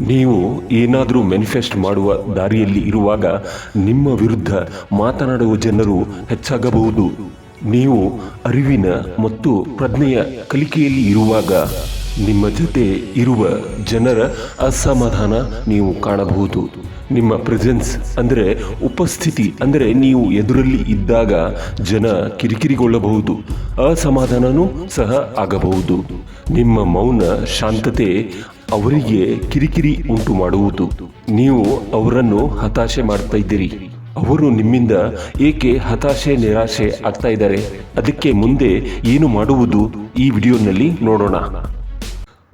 ನೀವು ಏನಾದರೂ ಮ್ಯಾನಿಫೆಸ್ಟ್ ಮಾಡುವ ದಾರಿಯಲ್ಲಿ ಇರುವಾಗ ನಿಮ್ಮ ವಿರುದ್ಧ ಮಾತನಾಡುವ ಜನರು ಹೆಚ್ಚಾಗಬಹುದು. ನೀವು ಅರಿವಿನ ಮತ್ತು ಪ್ರಜ್ಞೆಯ ಕಲಿಕೆಯಲ್ಲಿ ಇರುವಾಗ ನಿಮ್ಮ ಜೊತೆ ಇರುವ ಜನರ ಅಸಮಾಧಾನ ನೀವು ಕಾಣಬಹುದು. ನಿಮ್ಮ ಪ್ರೆಸೆನ್ಸ್ ಅಂದರೆ ಉಪಸ್ಥಿತಿ ಅಂದರೆ ನೀವು ಎದುರಲ್ಲಿ ಇದ್ದಾಗ ಜನ ಕಿರಿಕಿರಿಗೊಳ್ಳಬಹುದು. ಅಸಮಾಧಾನನೂ ಸಹ ಆಗಬಹುದು. ನಿಮ್ಮ ಮೌನ ಶಾಂತತೆ ಅವರಿಗೆ ಕಿರಿಕಿರಿ ಉಂಟು ಮಾಡುವುದು. ನೀವು ಅವರನ್ನು ಹತಾಶೆ ಮಾಡ್ತಾ ಇದ್ದೀರಿ. ಅವರು ನಿಮ್ಮಿಂದ ಏಕೆ ಹತಾಶೆ, ನಿರಾಶೆ ಆಗ್ತಾ ಇದ್ದಾರೆ? ಅದಕ್ಕೆ ಮುಂದೆ ಏನು ಮಾಡುವುದು? ಈ ವಿಡಿಯೋನಲ್ಲಿ ನೋಡೋಣ.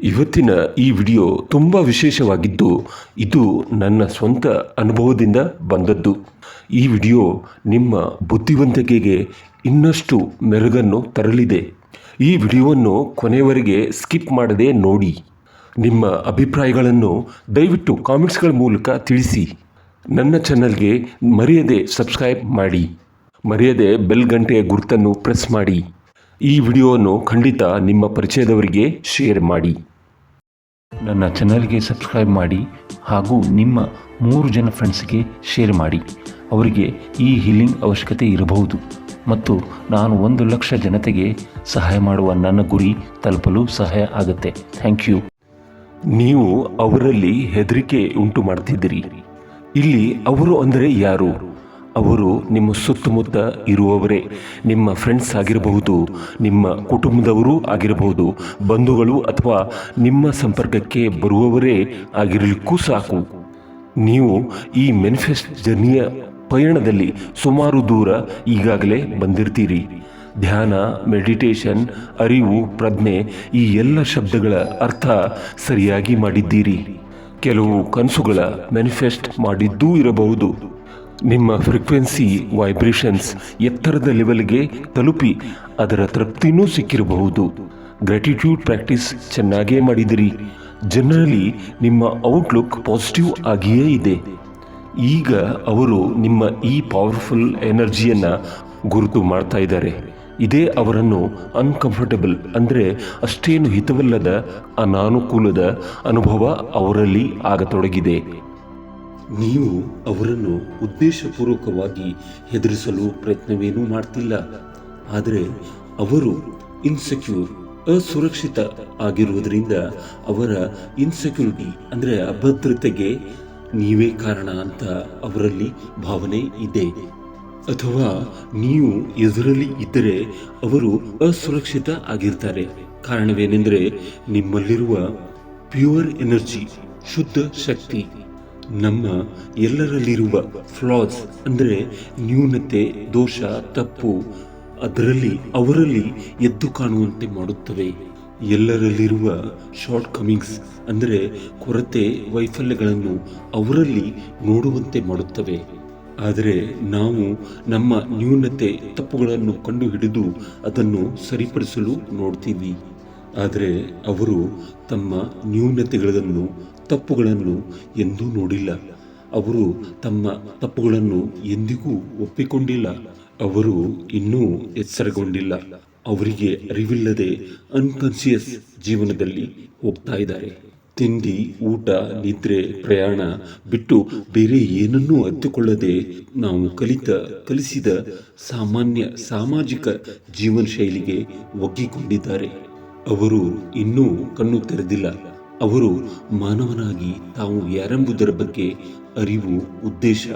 ಇವತ್ತಿನ ಈ ವಿಡಿಯೋ ತುಂಬ ವಿಶೇಷವಾಗಿದ್ದು, ಇದು ನನ್ನ ಸ್ವಂತ ಅನುಭವದಿಂದ ಬಂದದ್ದು. ಈ ವಿಡಿಯೋ ನಿಮ್ಮ ಬುದ್ಧಿವಂತಿಕೆಗೆ ಇನ್ನಷ್ಟು ಮೆರುಗನ್ನು ತರಲಿದೆ. ಈ ವಿಡಿಯೋವನ್ನು ಕೊನೆಯವರೆಗೆ ಸ್ಕಿಪ್ ಮಾಡದೆ ನೋಡಿ. ನಿಮ್ಮ ಅಭಿಪ್ರಾಯಗಳನ್ನು ದಯವಿಟ್ಟು ಕಾಮೆಂಟ್ಸ್ಗಳ ಮೂಲಕ ತಿಳಿಸಿ. ನನ್ನ ಚಾನಲ್ಗೆ ಮರೆಯದೆ ಸಬ್ಸ್ಕ್ರೈಬ್ ಮಾಡಿ. ಮರೆಯದೆ ಬೆಲ್ ಗಂಟೆಯ ಗುರುತನ್ನು ಪ್ರೆಸ್ ಮಾಡಿ. ಈ ವಿಡಿಯೋವನ್ನು ಖಂಡಿತ ನಿಮ್ಮ ಪರಿಚಯದವರಿಗೆ ಶೇರ್ ಮಾಡಿ. ನನ್ನ ಚಾನಲ್ಗೆ ಸಬ್ಸ್ಕ್ರೈಬ್ ಮಾಡಿ ಹಾಗೂ ನಿಮ್ಮ ಮೂರು ಜನ ಫ್ರೆಂಡ್ಸ್ಗೆ ಶೇರ್ ಮಾಡಿ. ಅವರಿಗೆ ಈ ಹೀಲಿಂಗ್ ಅವಶ್ಯಕತೆ ಇರಬಹುದು ಮತ್ತು ನಾನು ಒಂದು ಲಕ್ಷ ಜನತೆಗೆ ಸಹಾಯ ಮಾಡುವ ನನ್ನ ಗುರಿ ತಲುಪಲು ಸಹಾಯ ಆಗುತ್ತೆ. Thank you. ನೀವು ಅವರಲ್ಲಿ ಹೆದರಿಕೆ ಉಂಟು ಮಾಡ್ತಿದ್ದೀರಿ. ಇಲ್ಲಿ ಅವರು ಅಂದರೆ ಯಾರು? ಅವರು ನಿಮ್ಮ ಸುತ್ತಮುತ್ತ ಇರುವವರೇ, ನಿಮ್ಮ ಫ್ರೆಂಡ್ಸ್ ಆಗಿರಬಹುದು, ನಿಮ್ಮ ಕುಟುಂಬದವರು ಆಗಿರಬಹುದು, ಬಂಧುಗಳು ಅಥವಾ ನಿಮ್ಮ ಸಂಪರ್ಕಕ್ಕೆ ಬರುವವರೇ ಆಗಿರಲಿಕ್ಕೂ ಸಾಕು. ನೀವು ಈ ಮೆನಿಫೆಸ್ಟ್ ಜರ್ನಿಯ ಪಯಣದಲ್ಲಿ ಸುಮಾರು ದೂರ ಈಗಾಗಲೇ ಬಂದಿರ್ತೀರಿ. ಧ್ಯಾನ ಮೆಡಿಟೇಷನ್ ಅರಿವು, ಪ್ರಜ್ಞೆ ಈ ಎಲ್ಲ ಶಬ್ದಗಳ ಅರ್ಥ ಸರಿಯಾಗಿ ಮಾಡಿದ್ದೀರಿ. ಕೆಲವು ಕನಸುಗಳ ಮ್ಯಾನಿಫೆಸ್ಟ್ ಮಾಡಿದ್ದೂ ಇರಬಹುದು. ನಿಮ್ಮ ಫ್ರೀಕ್ವೆನ್ಸಿ ವೈಬ್ರೇಷನ್ಸ್ ಎತ್ತರದ ಲೆವೆಲ್ಗೆ ತಲುಪಿ ಅದರ ತೃಪ್ತಿನೂ ಸಿಕ್ಕಿರಬಹುದು. ಗ್ರ್ಯಾಟಿಟ್ಯೂಡ್ ಪ್ರಾಕ್ಟೀಸ್ ಚೆನ್ನಾಗೇ ಮಾಡಿದಿರಿ. ಜನರಲಿ ನಿಮ್ಮ ಔಟ್ಲುಕ್ ಪಾಸಿಟಿವ್ ಆಗಿಯೇ ಇದೆ. ಈಗ ಅವರು ನಿಮ್ಮ ಈ ಪವರ್ಫುಲ್ ಎನರ್ಜಿಯನ್ನು ಗುರುತು ಮಾಡ್ತಾ ಇದ್ದಾರೆ. ಇದೇ ಅವರನ್ನು ಅನ್ಕಂಫರ್ಟಬಲ್ ಅಂದರೆ ಅಷ್ಟೇನು ಹಿತವಲ್ಲದ, ಅನಾನುಕೂಲದ ಅನುಭವ ಅವರಲ್ಲಿ ಆಗತೊಡಗಿದೆ. ನೀವು ಅವರನ್ನು ಉದ್ದೇಶಪೂರ್ವಕವಾಗಿ ಹೆದರಿಸಲು ಪ್ರಯತ್ನವೇನೂ ಮಾಡ್ತಿಲ್ಲ. ಆದರೆ ಅವರು ಇನ್ಸೆಕ್ಯೂರ್ ಅಸುರಕ್ಷಿತ ಆಗಿರುವುದರಿಂದ ಅವರ ಇನ್ಸೆಕ್ಯೂರಿಟಿ ಅಂದರೆ ಅಭದ್ರತೆಗೆ ನೀವೇ ಕಾರಣ ಅಂತ ಅವರಲ್ಲಿ ಭಾವನೆ ಇದೆ. ಅಥವಾ ನೀವು ಎದುರಲ್ಲಿ ಇದ್ದರೆ ಅವರು ಅಸುರಕ್ಷಿತ ಆಗಿರ್ತಾರೆ. ಕಾರಣವೇನೆಂದರೆ ನಿಮ್ಮಲ್ಲಿರುವ ಪ್ಯೂರ್ ಎನರ್ಜಿ, ಶುದ್ಧ ಶಕ್ತಿ, ನಮ್ಮ ಎಲ್ಲರಲ್ಲಿರುವ ಫ್ಲಾಸ್ ಅಂದರೆ ನ್ಯೂನತೆ, ದೋಷ, ತಪ್ಪು, ಅದರಲ್ಲಿ, ಅವರಲ್ಲಿ ಎದ್ದು ಕಾಣುವಂತೆ ಮಾಡುತ್ತವೆ. ಎಲ್ಲರಲ್ಲಿರುವ ಶಾರ್ಟ್ ಕಮಿಂಗ್ಸ್ ಅಂದರೆ ಕೊರತೆ, ವೈಫಲ್ಯಗಳನ್ನು ಅವರಲ್ಲಿ ನೋಡುವಂತೆ ಮಾಡುತ್ತವೆ. ಆದರೆ ನಾವು ನಮ್ಮ ನ್ಯೂನತೆ ತಪ್ಪುಗಳನ್ನು ಕಂಡುಹಿಡಿದು ಅದನ್ನು ಸರಿಪಡಿಸಲು ನೋಡ್ತೀವಿ. ಆದರೆ ಅವರು ತಮ್ಮ ನ್ಯೂನತೆಗಳನ್ನು, ತಪ್ಪುಗಳನ್ನು ಎಂದೂ ನೋಡಿಲ್ಲ. ಅವರು ತಮ್ಮ ತಪ್ಪುಗಳನ್ನು ಎಂದಿಗೂ ಒಪ್ಪಿಕೊಂಡಿಲ್ಲ. ಅವರು ಇನ್ನೂ ಎಚ್ಚರಗೊಂಡಿಲ್ಲ. ಅವರಿಗೆ ಅರಿವಿಲ್ಲದೆ ಅನ್ಕಾನ್ಸಿಯಸ್ ಜೀವನದಲ್ಲಿ ಹೋಗ್ತಾ ಇದ್ದಾರೆ. ತಿಂಡಿ, ಊಟ, ನಿದ್ರೆ, ಪ್ರಯಾಣ ಬಿಟ್ಟು ಬೇರೆ ಏನನ್ನೂ ಅರಿತುಕೊಳ್ಳದೆ ನಾವು ಕಲಿತ, ಕಲಿಸಿದ ಸಾಮಾನ್ಯ, ಸಾಮಾಜಿಕ ಜೀವನ ಶೈಲಿಗೆ ಒಗ್ಗಿಕೊಂಡಿದ್ದಾರೆ. ಅವರು ಇನ್ನೂ ಕಣ್ಣು ತೆರೆದಿಲ್ಲ. ಅವರು ಮಾನವನಾಗಿ ತಾವು ಯಾರೆಂಬುದರ ಬಗ್ಗೆ ಅರಿವು, ಉದ್ದೇಶ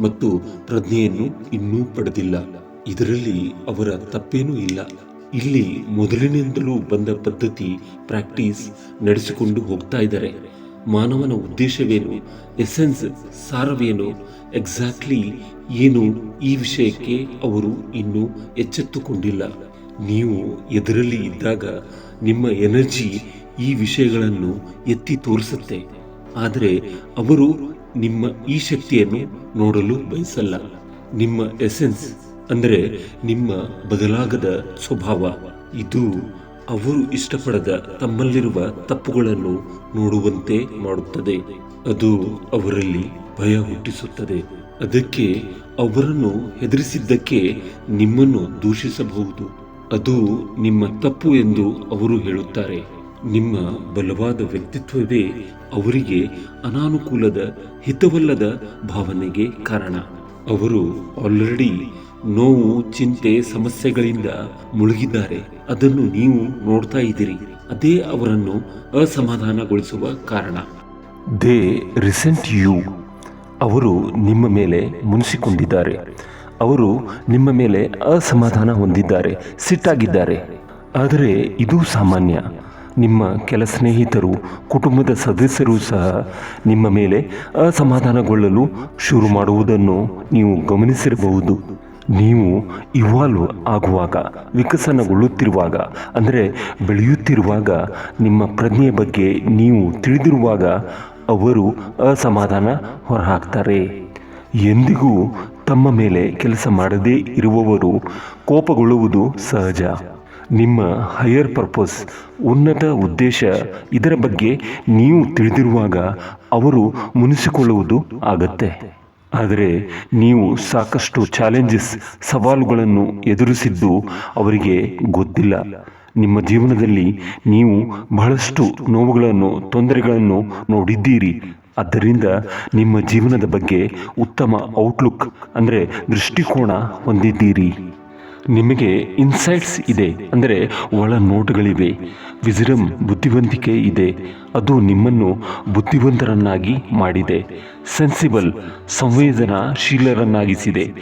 ಮತ್ತು ಪ್ರಜ್ಞೆಯನ್ನು ಇನ್ನೂ ಪಡೆದಿಲ್ಲ. ಇದರಲ್ಲಿ ಅವರ ತಪ್ಪೇನೂ ಇಲ್ಲ. ಇಲ್ಲಿ ಮೊದಲಿನಿಂದಲೂ ಬಂದ ಪದ್ಧತಿ ಪ್ರಾಕ್ಟೀಸ್ ನಡೆಸಿಕೊಂಡು ಹೋಗ್ತಾ ಇದ್ದಾರೆ. ಮಾನವನ ಉದ್ದೇಶವೇನು? ಎಸೆನ್ಸ್ ಸಾರವೇನು? ಎಕ್ಸಾಕ್ಟ್ಲಿ ಏನು ಈ ವಿಷಯಕ್ಕೆ ಅವರು ಇನ್ನೂ ಎಚ್ಚೆತ್ತುಕೊಂಡಿಲ್ಲ. ನೀವು ಎದುರಲ್ಲಿ ಇದ್ದಾಗ ನಿಮ್ಮ ಎನರ್ಜಿ ಈ ವಿಷಯಗಳನ್ನು ಎತ್ತಿ ತೋರಿಸುತ್ತೆ. ಆದರೆ ಅವರು ನಿಮ್ಮ ಈ ಶಕ್ತಿಯನ್ನು ನೋಡಲು ಬಯಸಲ್ಲ. ನಿಮ್ಮ ಎಸೆನ್ಸ್ ಅಂದರೆ ನಿಮ್ಮ ಬದಲಾಗದ ಸ್ವಭಾವ. ಇದು ಅವರು ಇಷ್ಟಪಡದ ತಮ್ಮಲ್ಲಿರುವ ತಪ್ಪುಗಳನ್ನು ನೋಡುವಂತೆ ಮಾಡುತ್ತದೆ. ಅದು ಅವರಲ್ಲಿ ಭಯ ಹುಟ್ಟಿಸುತ್ತದೆ. ಅದಕ್ಕೆ ಅವರನ್ನು ಹೆದರಿಸಿದ್ದಕ್ಕೆ ನಿಮ್ಮನ್ನು ದೂಷಿಸಬಹುದು. ಅದು ನಿಮ್ಮ ತಪ್ಪು ಎಂದು ಅವರು ಹೇಳುತ್ತಾರೆ. ನಿಮ್ಮ ಬಲವಾದ ವ್ಯಕ್ತಿತ್ವವೇ ಅವರಿಗೆ ಅನಾನುಕೂಲದ, ಹಿತವಲ್ಲದ ಭಾವನೆಗೆ ಕಾರಣ. ಅವರು ಆಲ್ರೆಡಿ ನೋವು, ಚಿಂತೆ, ಸಮಸ್ಯೆಗಳಿಂದ ಮುಳುಗಿದ್ದಾರೆ. ಅದನ್ನು ನೀವು ನೋಡ್ತಾ ಇದ್ದೀರಿ. ಅದೇ ಅವರನ್ನು ಅಸಮಾಧಾನಗೊಳಿಸುವ ಕಾರಣ. They resent you. ಅವರು ನಿಮ್ಮ ಮೇಲೆ ಮುನಿಸಿಕೊಂಡಿದ್ದಾರೆ. ಅವರು ನಿಮ್ಮ ಮೇಲೆ ಅಸಮಾಧಾನ ಹೊಂದಿದ್ದಾರೆ. ಸಿಟ್ಟಾಗಿದ್ದಾರೆ. ಆದರೆ ಇದು ಸಾಮಾನ್ಯ. ನಿಮ್ಮ ಕೆಲ ಸ್ನೇಹಿತರು, ಕುಟುಂಬದ ಸದಸ್ಯರು ಸಹ ನಿಮ್ಮ ಮೇಲೆ ಅಸಮಾಧಾನಗೊಳ್ಳಲು ಶುರು ಮಾಡುವುದನ್ನು ನೀವು ಗಮನಿಸಿರಬಹುದು. ನೀವು ಇವಾಲ್ವ್ ಆಗುವಾಗ, ವಿಕಸನಗೊಳ್ಳುತ್ತಿರುವಾಗ, ಅಂದರೆ ಬೆಳೆಯುತ್ತಿರುವಾಗ, ನಿಮ್ಮ ಪ್ರಜ್ಞೆಯ ಬಗ್ಗೆ ನೀವು ತಿಳಿದಿರುವಾಗ ಅವರು ಅಸಮಾಧಾನ ಹೊರಹಾಕ್ತಾರೆ. ಎಂದಿಗೂ ತಮ್ಮ ಮೇಲೆ ಕೆಲಸ ಮಾಡದೇ ಇರುವವರು ಕೋಪಗೊಳ್ಳುವುದು ಸಹಜ. ನಿಮ್ಮ ಹೈಯರ್ ಪರ್ಪಸ್ ಉನ್ನತ ಉದ್ದೇಶ ಇದರ ಬಗ್ಗೆ ನೀವು ತಿಳಿದಿರುವಾಗ ಅವರು ಮುನಿಸಿಕೊಳ್ಳುವುದು ಆಗತ್ತೆ. ಆದರೆ ನೀವು ಸಾಕಷ್ಟು ಚಾಲೆಂಜಸ್ ಸವಾಲುಗಳನ್ನು ಎದುರಿಸಿದ್ದು ಅವರಿಗೆ ಗೊತ್ತಿಲ್ಲ. ನಿಮ್ಮ ಜೀವನದಲ್ಲಿ ನೀವು ಬಹಳಷ್ಟು ನೋವುಗಳನ್ನು, ತೊಂದರೆಗಳನ್ನು ನೋಡಿದ್ದೀರಿ. ಆದ್ದರಿಂದ ನಿಮ್ಮ ಜೀವನದ ಬಗ್ಗೆ ಉತ್ತಮ ಔಟ್ಲುಕ್ ಅಂದರೆ ದೃಷ್ಟಿಕೋನ ಹೊಂದಿದ್ದೀರಿ. ನಿಮಗೆ ಇನ್ಸೈಟ್ಸ್ ಇದೆ. ಅಂದರೆ ಒಳ ನೋಟಗಳಿವೆ. ವಿಜರಂ ಬುದ್ಧಿವಂತಿಕೆ ಇದೆ. ಅದು ನಿಮ್ಮನ್ನು ಬುದ್ಧಿವಂತರನ್ನಾಗಿ ಮಾಡಿದೆ. ಸೆನ್ಸಿಬಲ್ ಸಂವೇದನಾಶೀಲರನ್ನಾಗಿಸಿದೆ.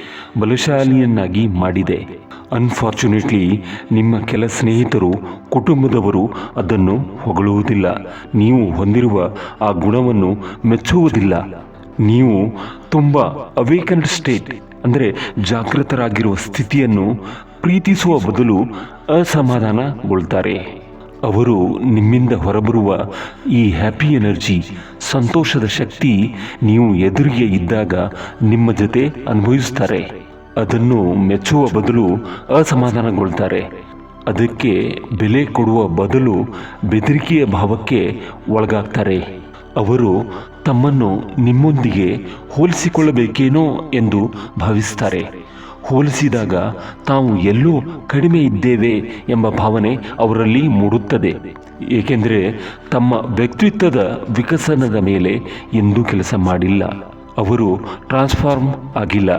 ಬಲಶಾಲಿಯನ್ನಾಗಿ ಮಾಡಿದೆ. ಅನ್ಫಾರ್ಚುನೇಟ್ಲಿ ನಿಮ್ಮ ಕೆಲ ಸ್ನೇಹಿತರು, ಕುಟುಂಬದವರು ಅದನ್ನು ಹೊಗಳುವುದಿಲ್ಲ. ನೀವು ಹೊಂದಿರುವ ಆ ಗುಣವನ್ನು ಮೆಚ್ಚುವುದಿಲ್ಲ. ನೀವು ತುಂಬ ಅವೇಕನ್ಡ್ ಸ್ಟೇಟ್ ಅಂದರೆ ಜಾಗೃತರಾಗಿರುವ ಸ್ಥಿತಿಯನ್ನು ಪ್ರೀತಿಸುವ ಬದಲು ಅಸಮಾಧಾನಗೊಳ್ತಾರೆ. ಅವರು ನಿಮ್ಮಿಂದ ಹೊರಬರುವ ಈ ಹ್ಯಾಪಿ ಎನರ್ಜಿ ಸಂತೋಷದ ಶಕ್ತಿ ನೀವು ಎದುರಿಗೆ ಇದ್ದಾಗ ನಿಮ್ಮ ಜೊತೆ ಅನುಭವಿಸ್ತಾರೆ. ಅದನ್ನು ಮೆಚ್ಚುವ ಬದಲು ಅಸಮಾಧಾನಗೊಳ್ತಾರೆ. ಅದಕ್ಕೆ ಬೆಲೆ ಕೊಡುವ ಬದಲು ಬೆದರಿಕೆಯ ಭಾವಕ್ಕೆ ಒಳಗಾಗ್ತಾರೆ. ಅವರು ತಮ್ಮನ್ನು ನಿಮ್ಮೊಂದಿಗೆ ಹೋಲಿಸಿಕೊಳ್ಳಬೇಕೇನೋ ಎಂದು ಭಾವಿಸ್ತಾರೆ ಹೋಲಿಸಿದಾಗ ತಾವು ಎಲ್ಲೋ ಕಡಿಮೆ ಇದ್ದೇವೆ ಎಂಬ ಭಾವನೆ ಅವರಲ್ಲಿ ಮೂಡುತ್ತದೆ. ಏಕೆಂದರೆ ತಮ್ಮ ವ್ಯಕ್ತಿತ್ವದ ವಿಕಸನದ ಮೇಲೆ ಎಂದೂ ಕೆಲಸ ಮಾಡಿಲ್ಲ. ಅವರು ಟ್ರಾನ್ಸ್ಫಾರ್ಮ್ ಆಗಿಲ್ಲ.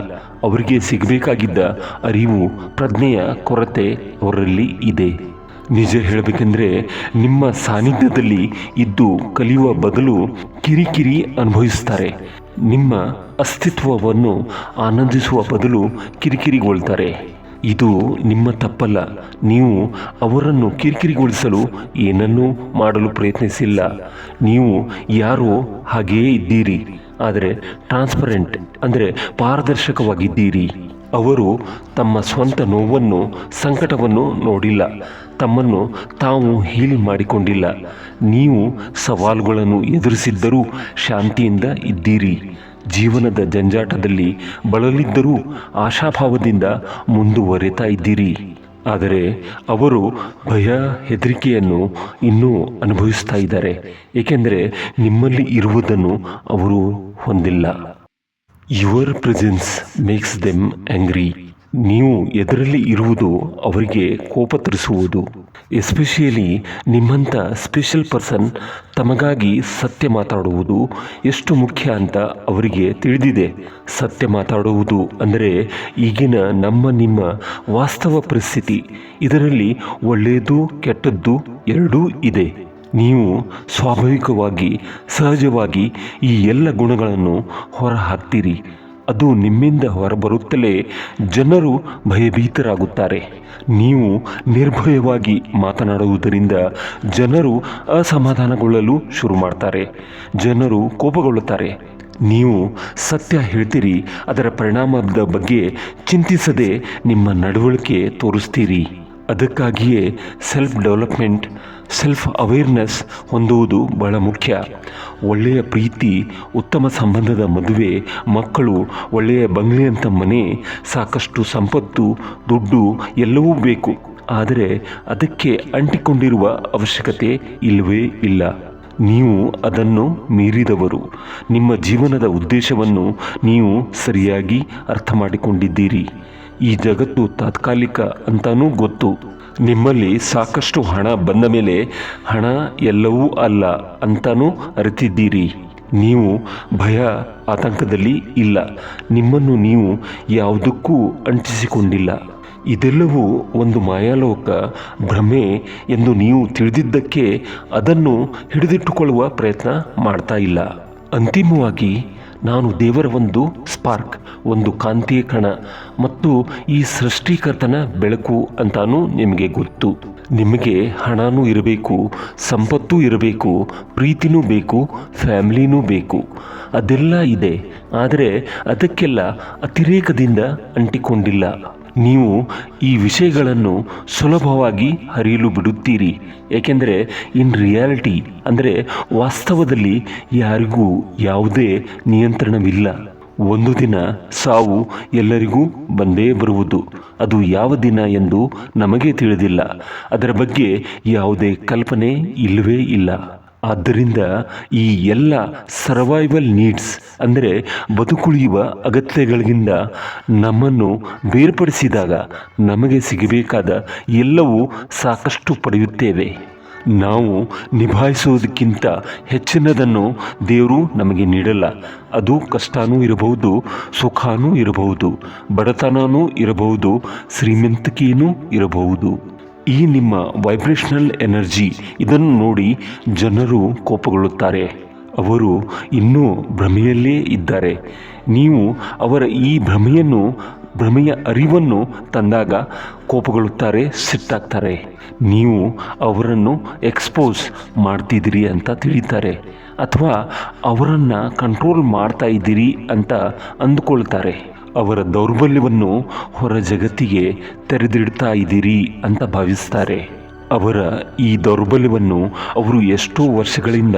ಅವರಿಗೆ ಸಿಗಬೇಕಾಗಿದ್ದ ಅರಿವು, ಪ್ರಜ್ಞೆಯ ಕೊರತೆ ಅವರಲ್ಲಿ ಇದೆ. ನಿಜ ಹೇಳಬೇಕೆಂದರೆ ನಿಮ್ಮ ಸಾನ್ನಿಧ್ಯದಲ್ಲಿ ಇದ್ದು ಕಲಿಯುವ ಬದಲು ಕಿರಿಕಿರಿ ಅನುಭವಿಸ್ತಾರೆ. ನಿಮ್ಮ ಅಸ್ತಿತ್ವವನ್ನು ಆನಂದಿಸುವ ಬದಲು ಕಿರಿಕಿರಿಗೊಳ್ತಾರೆ. ಇದು ನಿಮ್ಮ ತಪ್ಪಲ್ಲ. ನೀವು ಅವರನ್ನು ಕಿರಿಕಿರಿಗೊಳಿಸಲು ಏನನ್ನೂ ಮಾಡಲು ಪ್ರಯತ್ನಿಸಿಲ್ಲ. ನೀವು ಯಾರೋ ಹಾಗೆಯೇ ಇದ್ದೀರಿ. ಆದರೆ ಟ್ರಾನ್ಸ್ಪರೆಂಟ್ ಅಂದರೆ ಪಾರದರ್ಶಕವಾಗಿದ್ದೀರಿ. ಅವರು ತಮ್ಮ ಸ್ವಂತ ನೋವನ್ನು, ಸಂಕಟವನ್ನು ನೋಡಿಲ್ಲ. ತಮ್ಮನ್ನು ತಾವು ಹೀಲ್ ಮಾಡಿಕೊಂಡಿಲ್ಲ. ನೀವು ಸವಾಲುಗಳನ್ನು ಎದುರಿಸಿದ್ದರೂ ಶಾಂತಿಯಿಂದ ಇದ್ದೀರಿ. ಜೀವನದ ಜಂಜಾಟದಲ್ಲಿ ಬಳಲಿದ್ದರೂ ಆಶಾಭಾವದಿಂದ ಮುಂದುವರೆತಾ ಇದ್ದೀರಿ. ಆದರೆ ಅವರು ಭಯ, ಹೆದರಿಕೆಯನ್ನು ಇನ್ನೂ ಅನುಭವಿಸ್ತಾ ಇದ್ದಾರೆ. ಏಕೆಂದರೆ ನಿಮ್ಮಲ್ಲಿ ಇರುವುದನ್ನು ಅವರು ಹೊಂದಿಲ್ಲ. Your presence makes them angry ನೀವು ಎದರಲ್ಲಿ ಇರುವುದು ಅವರಿಗೆ ಕೋಪ ತರಿಸುವುದು. ಎಸ್ಪೆಷಿಯಲಿ ನಿಮ್ಮಂಥ ಸ್ಪೆಷಲ್ ಪರ್ಸನ್ ತಮಗಾಗಿ ಸತ್ಯ ಮಾತಾಡುವುದು ಎಷ್ಟು ಮುಖ್ಯ ಅಂತ ಅವರಿಗೆ ತಿಳಿದಿದೆ. ಸತ್ಯ ಮಾತಾಡುವುದು ಅಂದರೆ ಈಗಿನ ನಮ್ಮ ನಿಮ್ಮ ವಾಸ್ತವ ಪರಿಸ್ಥಿತಿ. ಇದರಲ್ಲಿ ಒಳ್ಳೆಯದು ಕೆಟ್ಟದ್ದು ಎರಡೂ ಇದೆ. ನೀವು ಸ್ವಾಭಾವಿಕವಾಗಿ, ಸಹಜವಾಗಿ ಈ ಎಲ್ಲ ಗುಣಗಳನ್ನು ಹೊರಹಾಕ್ತೀರಿ. ಅದು ನಿಮ್ಮಿಂದ ಹೊರಬರುತ್ತಲೇ ಜನರು ಭಯಭೀತರಾಗುತ್ತಾರೆ. ನೀವು ನಿರ್ಭಯವಾಗಿ ಮಾತನಾಡುವುದರಿಂದ ಜನರು ಅಸಮಾಧಾನಗೊಳ್ಳಲು ಶುರು ಮಾಡ್ತಾರೆ ಜನರು ಕೋಪಗೊಳ್ಳುತ್ತಾರೆ. ನೀವು ಸತ್ಯ ಹೇಳ್ತೀರಿ, ಅದರ ಪರಿಣಾಮದ ಬಗ್ಗೆ ಚಿಂತಿಸದೆ ನಿಮ್ಮ ನಡವಳಿಕೆ ತೋರಿಸ್ತೀರಿ. ಅದಕ್ಕಾಗಿಯೇ ಸೆಲ್ಫ್ ಡೆವಲಪ್ಮೆಂಟ್ ಸೆಲ್ಫ್ ಅವೇರ್ನೆಸ್ ಹೊಂದುವುದು ಬಹಳ ಮುಖ್ಯ. ಒಳ್ಳೆಯ ಪ್ರೀತಿ, ಉತ್ತಮ ಸಂಬಂಧದ ಮದುವೆ, ಮಕ್ಕಳು, ಒಳ್ಳೆಯ ಬಂಗ್ಲೆಯಂಥ ಮನೆ, ಸಾಕಷ್ಟು ಸಂಪತ್ತು, ದುಡ್ಡು ಎಲ್ಲವೂ ಬೇಕು. ಆದರೆ ಅದಕ್ಕೆ ಅಂಟಿಕೊಂಡಿರುವ ಅವಶ್ಯಕತೆ ಇಲ್ಲವೇ ಇಲ್ಲ. ನೀವು ಅದನ್ನು ಮೀರಿದವರು. ನಿಮ್ಮ ಜೀವನದ ಉದ್ದೇಶವನ್ನು ನೀವು ಸರಿಯಾಗಿ ಅರ್ಥ ಮಾಡಿಕೊಂಡಿದ್ದೀರಿ. ಈ ಜಗತ್ತು ತಾತ್ಕಾಲಿಕ ಅಂತಾನೂ ಗೊತ್ತು. ನಿಮ್ಮಲ್ಲಿ ಸಾಕಷ್ಟು ಹಣ ಬಂದ ಮೇಲೆ ಹಣ ಎಲ್ಲವೂ ಅಲ್ಲ ಅಂತಾನೂ ಅರಿತಿದ್ದೀರಿ. ನೀವು ಭಯ ಆತಂಕದಲ್ಲಿ ಇಲ್ಲ. ನಿಮ್ಮನ್ನು ನೀವು ಯಾವುದಕ್ಕೂ ಅಂಟಿಸಿಕೊಂಡಿಲ್ಲ. ಇದೆಲ್ಲವೂ ಒಂದು ಮಾಯಾಲೋಕ, ಭ್ರಮೆ ಎಂದು ನೀವು ತಿಳಿದಿದ್ದಕ್ಕೆ ಅದನ್ನು ಹಿಡಿದಿಟ್ಟುಕೊಳ್ಳುವ ಪ್ರಯತ್ನ ಮಾಡ್ತಾ ಇಲ್ಲ. ಅಂತಿಮವಾಗಿ ನಾನು ದೇವರ ಒಂದು ಸ್ಪಾರ್ಕ್, ಒಂದು ಕಾಂತಿಯ ಕಣ ಮತ್ತು ಈ ಸೃಷ್ಟಿಕರ್ತನ ಬೆಳಕು ಅಂತಾನೂ ನಿಮಗೆ ಗೊತ್ತು. ನಿಮಗೆ ಹಣನೂ ಇರಬೇಕು, ಸಂಪತ್ತೂ ಇರಬೇಕು, ಪ್ರೀತಿನೂ ಬೇಕು, ಫ್ಯಾಮಿಲಿನೂ ಬೇಕು. ಅದೆಲ್ಲ ಇದೆ, ಆದರೆ ಅದಕ್ಕೆಲ್ಲ ಅತಿರೇಕದಿಂದ ಅಂಟಿಕೊಂಡಿಲ್ಲ. ನೀವು ಈ ವಿಷಯಗಳನ್ನು ಸುಲಭವಾಗಿ ಹರಿಯಲು ಬಿಡುತ್ತೀರಿ. ಏಕೆಂದರೆ ಇನ್ ರಿಯಾಲಿಟಿ ಅಂದರೆ ವಾಸ್ತವದಲ್ಲಿ ಯಾರಿಗೂ ಯಾವುದೇ ನಿಯಂತ್ರಣವಿಲ್ಲ. ಒಂದು ದಿನ ಸಾವು ಎಲ್ಲರಿಗೂ ಬಂದೇ ಬರುವುದು. ಅದು ಯಾವ ದಿನ ಎಂದು ನಮಗೆ ತಿಳಿದಿಲ್ಲ. ಅದರ ಬಗ್ಗೆ ಯಾವುದೇ ಕಲ್ಪನೆ ಇಲ್ಲವೇ ಇಲ್ಲ. ಆದ್ದರಿಂದ ಈ ಎಲ್ಲ ಸರ್ವೈವಲ್ ನೀಡ್ಸ್ ಅಂದರೆ ಬದುಕುಳಿಯುವ ಅಗತ್ಯಗಳಿಗಿಂತ ನಮ್ಮನ್ನು ಬೇರ್ಪಡಿಸಿದಾಗ ನಮಗೆ ಸಿಗಬೇಕಾದ ಎಲ್ಲವೂ ಸಾಕಷ್ಟು ಪಡೆಯುತ್ತೇವೆ. ನಾವು ನಿಭಾಯಿಸುವುದಕ್ಕಿಂತ ಹೆಚ್ಚಿನದನ್ನು ದೇವರು ನಮಗೆ ನೀಡಲ್ಲ. ಅದು ಕಷ್ಟನೂ ಇರಬಹುದು, ಸುಖಾನೂ ಇರಬಹುದು, ಬಡತನನೂ ಇರಬಹುದು ಶ್ರೀಮಂತಿಕೆಯೂ ಇರಬಹುದು. ಈ ನಿಮ್ಮ ವೈಬ್ರೇಷನಲ್ ಎನರ್ಜಿ ಇದನ್ನು ನೋಡಿ ಜನರು ಕೋಪಗೊಳ್ಳುತ್ತಾರೆ. ಅವರು ಇನ್ನೂ ಭ್ರಮೆಯಲ್ಲೇ ಇದ್ದಾರೆ. ನೀವು ಅವರ ಈ ಭ್ರಮೆಯನ್ನು, ಭ್ರಮೆಯ ಅರಿವನ್ನು ತಂದಾಗ ಕೋಪಗೊಳ್ಳುತ್ತಾರೆ, ಸಿಟ್ಟಾಗ್ತಾರೆ. ನೀವು ಅವರನ್ನು ಎಕ್ಸ್ಪೋಸ್ ಮಾಡ್ತಿದ್ದೀರಿ ಅಂತ ತಿಳಿತಾರೆ. ಅಥವಾ ಅವರನ್ನು ಕಂಟ್ರೋಲ್ ಮಾಡ್ತಾ ಇದ್ದೀರಿ ಅಂತ ಅಂದುಕೊಳ್ತಾರೆ. ಅವರ ದೌರ್ಬಲ್ಯವನ್ನು ಹೊರ ಜಗತ್ತಿಗೆ ತೆರೆದಿಡ್ತಾ ಇದ್ದೀರಿ ಅಂತ ಭಾವಿಸ್ತಾರೆ. ಅವರ ಈ ದೌರ್ಬಲ್ಯವನ್ನು ಅವರು ಎಷ್ಟೋ ವರ್ಷಗಳಿಂದ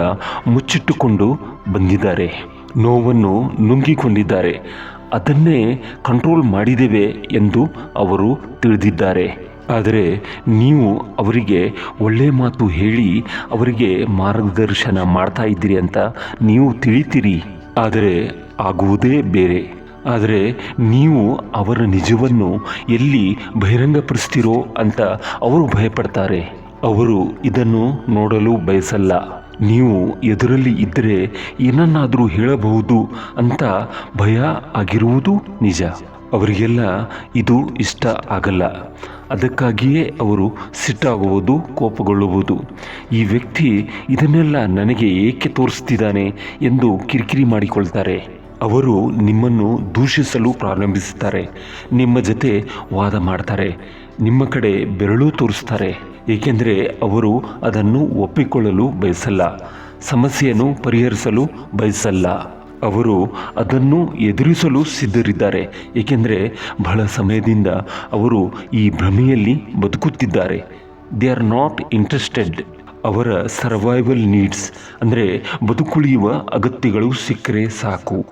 ಮುಚ್ಚಿಟ್ಟುಕೊಂಡು ಬಂದಿದ್ದಾರೆ. ನೋವನ್ನು ನುಂಗಿಕೊಂಡಿದ್ದಾರೆ. ಅದನ್ನೇ ಕಂಟ್ರೋಲ್ ಮಾಡಿದ್ದೇವೆ ಎಂದು ಅವರು ತಿಳಿದಿದ್ದಾರೆ. ಆದರೆ ನೀವು ಅವರಿಗೆ ಒಳ್ಳೆಯ ಮಾತು ಹೇಳಿ ಅವರಿಗೆ ಮಾರ್ಗದರ್ಶನ ಮಾಡ್ತಾ ಇದ್ದೀರಿ ಅಂತ ನೀವು ತಿಳಿತೀರಿ. ಆದರೆ ಆಗುವುದೇ ಬೇರೆ. ಆದರೆ ನೀವು ಅವರ ನಿಜವನ್ನು ಎಲ್ಲಿ ಬಹಿರಂಗಪಡಿಸ್ತೀರೋ ಅಂತ ಅವರು ಭಯಪಡ್ತಾರೆ. ಅವರು ಇದನ್ನು ನೋಡಲು ಬಯಸಲ್ಲ. ನೀವು ಎದುರಲ್ಲಿ ಇದ್ದರೆ ಏನನ್ನಾದರೂ ಹೇಳಬಹುದು ಅಂತ ಭಯ ಆಗಿರುವುದು ನಿಜ. ಅವರಿಗೆಲ್ಲ ಇದು ಇಷ್ಟ ಆಗಲ್ಲ. ಅದಕ್ಕಾಗಿಯೇ ಅವರು ಸಿಟ್ಟಾಗುವುದು, ಕೋಪಗೊಳ್ಳುವುದು. ಈ ವ್ಯಕ್ತಿ ಇದನ್ನೆಲ್ಲ ನನಗೆ ಏಕೆ ತೋರಿಸ್ತಿದ್ದಾನೆ ಎಂದು ಕಿರಿಕಿರಿ ಮಾಡಿಕೊಳ್ತಾರೆ. ಅವರು ನಿಮ್ಮನ್ನು ದೂಷಿಸಲು ಪ್ರಾರಂಭಿಸುತ್ತಾರೆ, ನಿಮ್ಮ ಜೊತೆ ವಾದ ಮಾಡ್ತಾರೆ, ನಿಮ್ಮ ಕಡೆ ಬೆರಳು ತೋರಿಸ್ತಾರೆ ಏಕೆಂದರೆ ಅವರು ಅದನ್ನು ಒಪ್ಪಿಕೊಳ್ಳಲು ಬಯಸಲ್ಲ, ಸಮಸ್ಯೆಯನ್ನು ಪರಿಹರಿಸಲು ಬಯಸಲ್ಲ. ಅವರು ಅದನ್ನು ಎದುರಿಸಲು ಸಿದ್ಧರಿದ್ದಾರೆ, ಏಕೆಂದರೆ ಬಹಳ ಸಮಯದಿಂದ ಅವರು ಈ ಭ್ರಮೆಯಲ್ಲಿ ಬದುಕುತ್ತಿದ್ದಾರೆ. ದೇ ಆರ್ ನಾಟ್ ಇಂಟ್ರೆಸ್ಟೆಡ್ ಅವರ ಸರ್ವೈವಲ್ ನೀಡ್ಸ್ ಅಂದರೆ ಬದುಕುಳಿಯುವ ಅಗತ್ಯಗಳು ಸಿಕ್ಕರೆ ಸಾಕು.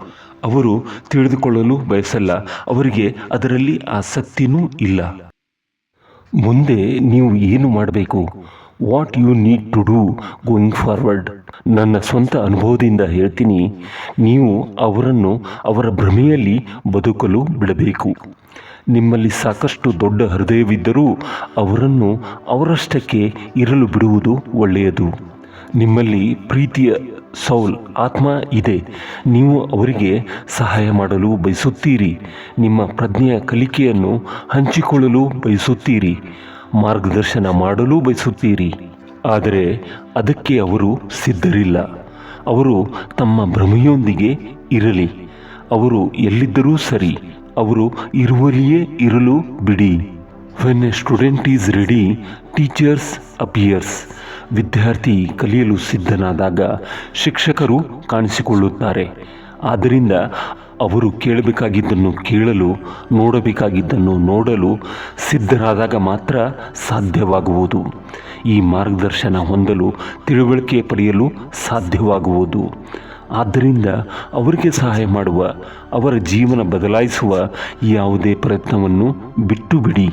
ಅವರು ತಿಳಿದುಕೊಳ್ಳಲು ಬಯಸಲ್ಲ. ಅವರಿಗೆ ಅದರಲ್ಲಿ ಆಸಕ್ತಿನೂ ಇಲ್ಲ. ಮುಂದೆ ನೀವು ಏನು ಮಾಡಬೇಕು? What you need to do going forward ನನ್ನ ಸ್ವಂತ ಅನುಭವದಿಂದ ಹೇಳ್ತೀನಿ. ನೀವು ಅವರನ್ನು ಅವರ ಭ್ರಮೆಯಲ್ಲಿ ಬದುಕಲು ಬಿಡಬೇಕು. ನಿಮ್ಮಲ್ಲಿ ಸಾಕಷ್ಟು ದೊಡ್ಡ ಹೃದಯವಿದ್ದರೂ ಅವರನ್ನು ಅವರಷ್ಟಕ್ಕೆ ಇರಲು ಬಿಡುವುದು ಒಳ್ಳೆಯದು. ನಿಮ್ಮಲ್ಲಿ ಪ್ರೀತಿಯ ಸೌಲ್ ಆತ್ಮ ಇದೆ. ನೀವು ಅವರಿಗೆ ಸಹಾಯ ಮಾಡಲು ಬಯಸುತ್ತೀರಿ. ನಿಮ್ಮ ಪ್ರಜ್ಞೆಯ ಕಲಿಕೆಯನ್ನು ಹಂಚಿಕೊಳ್ಳಲು ಬಯಸುತ್ತೀರಿ. ಮಾರ್ಗದರ್ಶನ ಮಾಡಲು ಬಯಸುತ್ತೀರಿ. ಆದರೆ ಅದಕ್ಕೆ ಅವರು ಸಿದ್ಧರಿಲ್ಲ. ಅವರು ತಮ್ಮ ಭ್ರಮೆಯೊಂದಿಗೆ ಇರಲಿ. ಅವರು ಎಲ್ಲಿದ್ದರೂ ಸರಿ. ಅವರು ಇರುವಲ್ಲಿಯೇ ಇರಲು ಬಿಡಿ. When a student is ready teachers appears ವಿದ್ಯಾರ್ಥಿ ಕಲಿಯಲು ಸಿದ್ಧನಾದಾಗ ಶಿಕ್ಷಕರು ಕಾಣಿಸಿಕೊಳ್ಳುತ್ತಾರೆ. ಆದ್ದರಿಂದ ಅವರು ಕೇಳಬೇಕಾಗಿದ್ದನ್ನು ಕೇಳಲು, ನೋಡಬೇಕಾಗಿದ್ದನ್ನು ನೋಡಲು ಸಿದ್ಧರಾದಾಗ ಮಾತ್ರ ಸಾಧ್ಯವಾಗುವುದು. ಈ ಮಾರ್ಗದರ್ಶನ ಹೊಂದಲು ತಿಳುವಳಿಕೆ ಪಡೆಯಲು ಸಾಧ್ಯವಾಗುವುದು. ಆದ್ದರಿಂದ ಅವರಿಗೆ ಸಹಾಯ ಮಾಡುವ, ಅವರ ಜೀವನ ಬದಲಾಯಿಸುವ ಯಾವುದೇ ಪ್ರಯತ್ನವನ್ನು ಬಿಟ್ಟು ಬಿಡಿ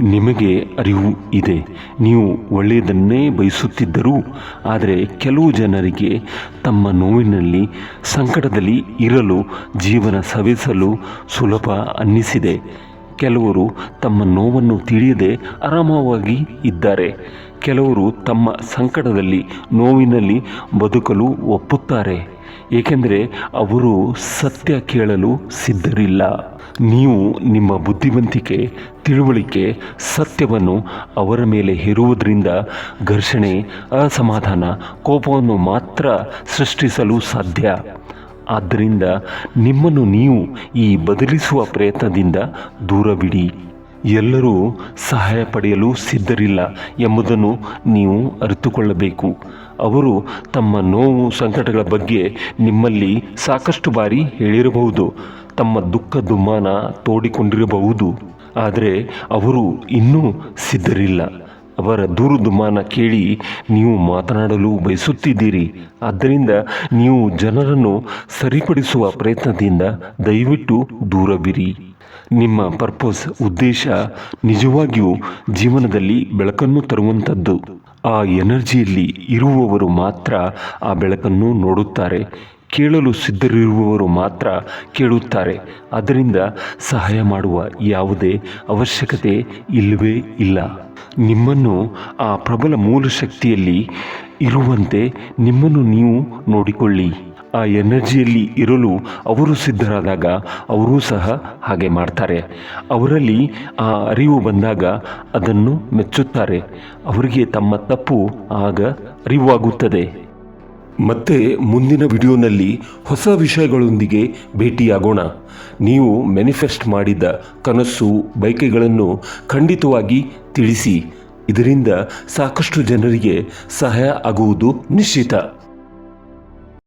ನಿಮಗೆ ಅರಿವು ಇದೆ. ನೀವು ಒಳ್ಳೆಯದನ್ನೇ ಬಯಸುತ್ತಿದ್ದರೂ, ಆದರೆ ಕೆಲವು ಜನರಿಗೆ ತಮ್ಮ ನೋವಿನಲ್ಲಿ ಸಂಕಟದಲ್ಲಿ ಇರಲು ಜೀವನ ಸವೆಸಲು ಸುಲಭ ಅನ್ನಿಸಿದೆ. ಕೆಲವರು ತಮ್ಮ ನೋವನ್ನು ತಿಳಿಯದೆ ಆರಾಮವಾಗಿ ಇದ್ದಾರೆ. ಕೆಲವರು ತಮ್ಮ ಸಂಕಟದಲ್ಲಿ, ನೋವಿನಲ್ಲಿ ಬದುಕಲು ಒಪ್ಪುತ್ತಾರೆ. ಏಕೆಂದರೆ ಅವರು ಸತ್ಯ ಕೇಳಲು ಸಿದ್ಧರಿಲ್ಲ. ನೀವು ನಿಮ್ಮ ಬುದ್ಧಿವಂತಿಕೆ, ತಿಳುವಳಿಕೆ, ಸತ್ಯವನ್ನು ಅವರ ಮೇಲೆ ಹೇರುವುದರಿಂದ ಘರ್ಷಣೆ, ಅಸಮಾಧಾನ, ಕೋಪವನ್ನು ಮಾತ್ರ ಸೃಷ್ಟಿಸಲು ಸಾಧ್ಯ. ಆದ್ದರಿಂದ ನಿಮ್ಮನ್ನು ನೀವು ಈ ಬದಲಿಸುವ ಪ್ರಯತ್ನದಿಂದ ದೂರವಿಡಿ. ಎಲ್ಲರೂ ಸಹಾಯ ಪಡೆಯಲು ಸಿದ್ಧರಿಲ್ಲ ಎಂಬುದನ್ನು ನೀವು ಅರಿತುಕೊಳ್ಳಬೇಕು. ಅವರು ತಮ್ಮ ನೋವು ಸಂಕಟಗಳ ಬಗ್ಗೆ ನಿಮ್ಮಲ್ಲಿ ಸಾಕಷ್ಟು ಬಾರಿ ಹೇಳಿರಬಹುದು. ತಮ್ಮ ದುಃಖ ದುಮ್ಮಾನ ತೋಡಿಕೊಂಡಿರಬಹುದು. ಆದರೆ ಅವರು ಇನ್ನೂ ಸಿದ್ಧರಿಲ್ಲ. ಅವರ ದೂರು ದುಮ್ಮಾನ ಕೇಳಿ ನೀವು ಮಾತನಾಡಲು ಬಯಸುತ್ತಿದ್ದೀರಿ. ಆದ್ದರಿಂದ ನೀವು ಜನರನ್ನು ಸರಿಪಡಿಸುವ ಪ್ರಯತ್ನದಿಂದ ದಯವಿಟ್ಟು ದೂರವಿರಿ. ನಿಮ್ಮ ಪರ್ಪಸ್ ಉದ್ದೇಶ ನಿಜವಾಗಿಯೂ ಜೀವನದಲ್ಲಿ ಬೆಳಕನ್ನು ತರುವಂಥದ್ದು. ಆ ಎನರ್ಜಿಯಲ್ಲಿ ಇರುವವರು ಮಾತ್ರ ಆ ಬೆಳಕನ್ನು ನೋಡುತ್ತಾರೆ. ಕೇಳಲು ಸಿದ್ಧರಿರುವವರು ಮಾತ್ರ ಕೇಳುತ್ತಾರೆ. ಅದರಿಂದ ಸಹಾಯ ಮಾಡುವ ಯಾವುದೇ ಅವಶ್ಯಕತೆ ಇಲ್ಲವೇ ಇಲ್ಲ. ನಿಮ್ಮನ್ನು ಆ ಪ್ರಬಲ ಮೂಲ ಶಕ್ತಿಯಲ್ಲಿ ಇರುವಂತೆ ನಿಮ್ಮನ್ನು ನೀವು ನೋಡಿಕೊಳ್ಳಿ. ಆ ಎನರ್ಜಿಯಲ್ಲಿ ಇರಲು ಅವರು ಸಿದ್ಧರಾದಾಗ ಅವರೂ ಸಹ ಹಾಗೆ ಮಾಡ್ತಾರೆ. ಅವರಲ್ಲಿ ಆ ಅರಿವು ಬಂದಾಗ ಅದನ್ನು ಮೆಚ್ಚುತ್ತಾರೆ. ಅವರಿಗೆ ತಮ್ಮ ತಪ್ಪು ಆಗ ಅರಿವಾಗುತ್ತದೆ. ಮತ್ತೆ ಮುಂದಿನ ವಿಡಿಯೋನಲ್ಲಿ ಹೊಸ ವಿಷಯಗಳೊಂದಿಗೆ ಭೇಟಿಯಾಗೋಣ. ನೀವು ಮ್ಯಾನಿಫೆಸ್ಟ್ ಮಾಡಿದ ಕನಸು, ಬಯಕೆಗಳನ್ನು ಖಂಡಿತವಾಗಿ ತಿಳಿಸಿ. ಇದರಿಂದ ಸಾಕಷ್ಟು ಜನರಿಗೆ ಸಹಾಯ ಆಗುವುದು ನಿಶ್ಚಿತ.